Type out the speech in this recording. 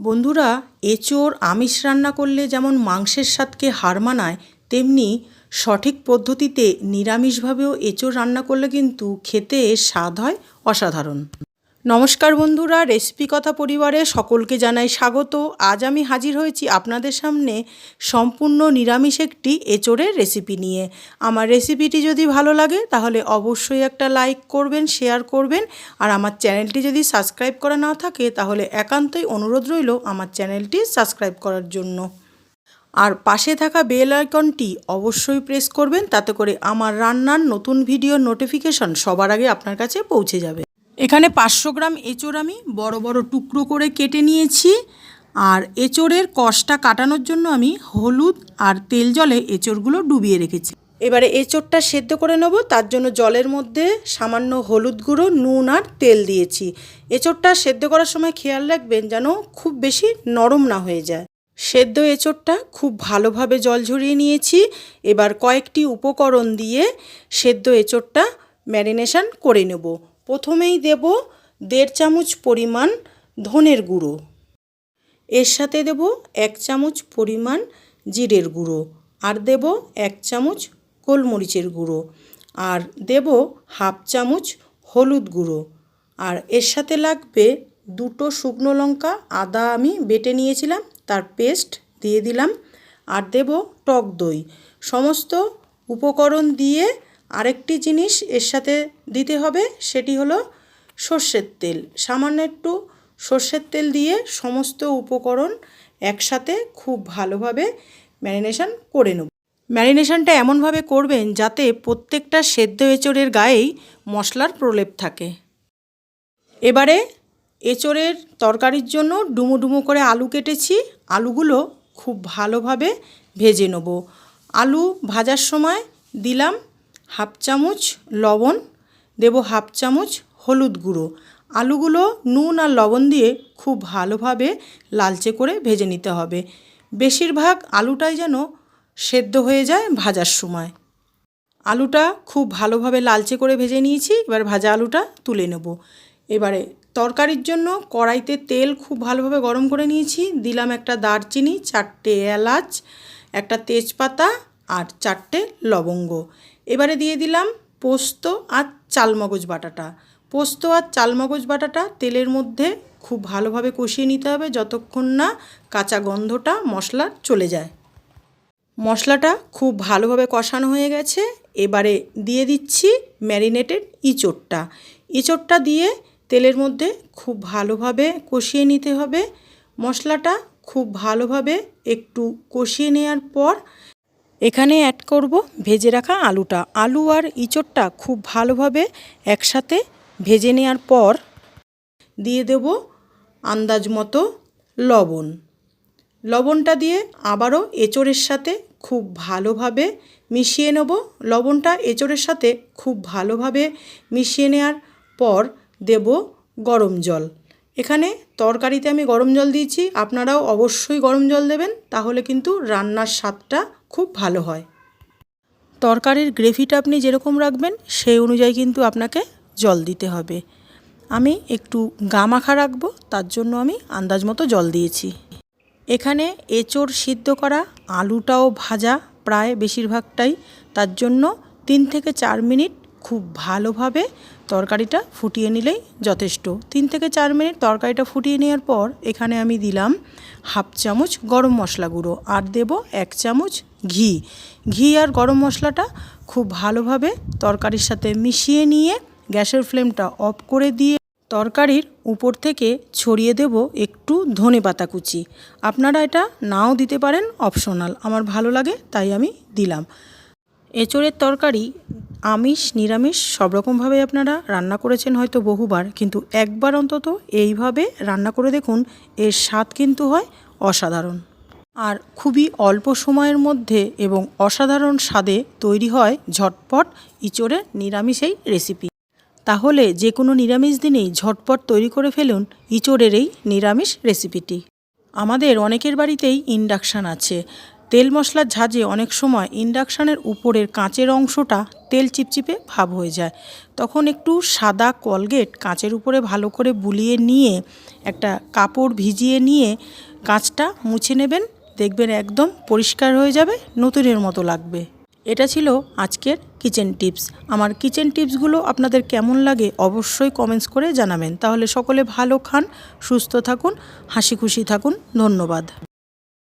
বন্ধুরা এঁচোড় আমিষ রান্না করলে যেমন মাংসের স্বাদকে হার মানায়, তেমনি সঠিক পদ্ধতিতে নিরামিষভাবেও এঁচোড় রান্না করলে কিন্তু খেতে স্বাদ হয় অসাধারণ। নমস্কার বন্ধুরা রেসিপি কথা পরিবারে সকলকে জানাই স্বাগত। আজ আমি হাজির হয়েছি আপনাদের সামনে সম্পূর্ণ নিরামিষ একটি এঁচোড়ের রেসিপি নিয়ে। আমার রেসিপিটি যদি ভালো লাগে, তাহলে অবশ্যই একটা লাইক করবেন শেয়ার করবেন, আর আমার চ্যানেলটি যদি সাবস্ক্রাইব করা না থাকে, তাহলে একান্তই অনুরোধ রইল আমার চ্যানেলটি সাবস্ক্রাইব করার জন্য। আর পাশে থাকা বেল আইকনটি অবশ্যই প্রেস করবেন, তাতে করে আমার রান্নার নতুন ভিডিও নোটিফিকেশন সবার আগে আপনার কাছে পৌঁছে যাবে। এখানে পাঁচশো গ্রাম এঁচোড় আমি বড় বড় টুকরো করে কেটে নিয়েছি। আর এঁচোড়ের কষটা কাটানোর জন্য আমি হলুদ আর তেল জলে এঁচোড়গুলো ডুবিয়ে রেখেছি। এবারে এঁচোড়টা সেদ্ধ করে নেব, তার জন্য জলের মধ্যে সামান্য হলুদ গুঁড়ো, নুন আর তেল দিয়েছি। এঁচোড়টা সেদ্ধ করার সময় খেয়াল রাখবেন যেন খুব বেশি নরম না হয়ে যায়। সেদ্ধ এঁচোড়টা খুব ভালোভাবে জল ঝরিয়ে নিয়েছি। এবার কয়েকটি উপকরণ দিয়ে সেদ্ধ এঁচোড়টা ম্যারিনেশন করে নেব। প্রথমেই দেব দেড় চামচ পরিমাণ ধনের গুঁড়ো। এর সাথে দেব এক চামচ পরিমাণ জিরের গুঁড়ো আর দেব এক চামচ গোলমরিচের গুঁড়ো আর দেব হাফ চামচ হলুদ গুঁড়ো। আর এর সাথে লাগবে দুটো শুকনো লঙ্কা, আদা আমি বেটে নিয়েছিলাম, তার পেস্ট দিয়ে দিলাম। আর দেব টক দই। সমস্ত উপকরণ দিয়ে আরেকটি জিনিস এর সাথে দিতে হবে, সেটি হলো সর্ষের তেল। সামান্য একটু সর্ষের তেল দিয়ে সমস্ত উপকরণ একসাথে খুব ভালোভাবে ম্যারিনেশন করে নেব। ম্যারিনেশনটা এমনভাবে করবেন যাতে প্রত্যেকটা সেদ্ধ এঁচড়ের গায়েই মশলার প্রলেপ থাকে। এবারে এঁচড়ের তরকারির জন্য ডুমো ডুমো করে আলু কেটেছি। আলুগুলো খুব ভালোভাবে ভেজে নেব। আলু ভাজার সময় দিলাম হাফ চামচ লবণ, দেব হাফ চামচ হলুদ গুঁড়ো। আলুগুলো নুন আর লবণ দিয়ে খুব ভালোভাবে লালচে করে ভেজে নিতে হবে। বেশিরভাগ আলুটাই যেন সেদ্ধ হয়ে যায় ভাজার সময়। আলুটা খুব ভালোভাবে লালচে করে ভেজে নিয়েছি, এবার ভাজা আলুটা তুলে নেব। এবারে তরকারির জন্য কড়াইতে তেল খুব ভালোভাবে গরম করে নিয়েছি। দিলাম একটা দারচিনি, চারটে এলাচ, একটা তেজপাতা আর চারটে লবঙ্গ। এবারে দিয়ে দিলাম পোস্ত আর চালমগজ বাটাটা। পোস্ত আর চালমগজ বাটাটা তেলের মধ্যে খুব ভালোভাবে কষিয়ে নিতে হবে যতক্ষণ না কাঁচা গন্ধটা মশলার চলে যায়। মশলাটা খুব ভালোভাবে কষানো হয়ে গেছে। এবারে দিয়ে দিচ্ছি ম্যারিনেটেড ইঁচড়টা। ইঁচড়টা দিয়ে তেলের মধ্যে খুব ভালোভাবে কষিয়ে নিতে হবে। মশলাটা খুব ভালোভাবে একটু কষিয়ে নেওয়ার পর এখানে অ্যাড করব ভেজে রাখা আলুটা। আলু আর ইঁচড়টা খুব ভালোভাবে একসাথে ভেজে নেওয়ার পর দিয়ে দেব আন্দাজ মতো লবণ। লবণটা দিয়ে আবারও এঁচড়ের সাথে খুব ভালোভাবে মিশিয়ে নেব। লবণটা এঁচড়ের সাথে খুব ভালোভাবে মিশিয়ে নেওয়ার পর দেব গরম জল। এখানে তরকারিতে আমি গরম জল দিয়েছি। আপনারাও অবশ্যই গরম জল দেবেন, তাহলে কিন্তু রান্নার স্বাদটা খুব ভালো হয়। তরকারির গ্রেভিটা আপনি যেরকম রাখবেন, সেই অনুযায়ী কিন্তু আপনাকে জল দিতে হবে। আমি একটু গা মাখা রাখব, তার জন্য আমি আন্দাজ মতো জল দিয়েছি। এখানে এঁচড় সিদ্ধ করা আলুটাও ভাজা, প্রায় বেশিরভাগটাই। তার জন্য তিন থেকে চার মিনিট খুব ভালোভাবে তরকারিটা ফুটিয়ে নিলেই যথেষ্ট। তিন থেকে চার মিনিট তরকারিটা ফুটিয়ে নেওয়ার পর এখানে আমি দিলাম হাফ চামচ গরম মশলা গুঁড়ো আর দেব এক চামচ ঘি। ঘি আর গরম মশলাটা খুব ভালোভাবে তরকারির সাথে মিশিয়ে নিয়ে গ্যাসের ফ্লেমটা অফ করে দিয়ে তরকারির উপর থেকে ছড়িয়ে দেব একটু ধনে পাতা কুচি। আপনারা এটা নাও দিতে পারেন, অপশনাল। আমার ভালো লাগে, তাই আমি দিলাম। এঁচড়ের তরকারি আমিষ, নিরামিষ, সব রকমভাবে আপনারা রান্না করেছেন হয়তো বহুবার, কিন্তু একবার অন্তত এইভাবে রান্না করে দেখুন, এর স্বাদ কিন্তু হয় অসাধারণ। আর খুবই অল্প সময়ের মধ্যে এবং অসাধারণ স্বাদে তৈরি হয় ঝটপট ইঁচড়ের নিরামিষ এই রেসিপি। তাহলে যে কোনো নিরামিষ দিনেই ঝটপট তৈরি করে ফেলুন ইঁচড়ের এই নিরামিষ রেসিপিটি। আমাদের অনেকের বাড়িতেই ইন্ডাকশান আছে। তেল মশলার ঝাঁজে অনেক সময় ইন্ডাকশানের উপরের কাঁচের অংশটা তেল চিপচিপে ভাব হয়ে যায়। তখন একটু সাদা কলগেট কাঁচের উপরে ভালো করে বুলিয়ে নিয়ে, একটা কাপড় ভিজিয়ে নিয়ে কাঁচটা মুছে নেবেন। দেখবেন একদম পরিষ্কার হয়ে যাবে, নতুনের মতো লাগবে। এটা ছিল আজকের কিচেন টিপস। আমার কিচেন টিপসগুলো আপনাদের কেমন লাগে অবশ্যই কমেন্টস করে জানাবেন। তাহলে সকলে ভালো খান, সুস্থ থাকুন হাসি খুশি থাকুন। ধন্যবাদ।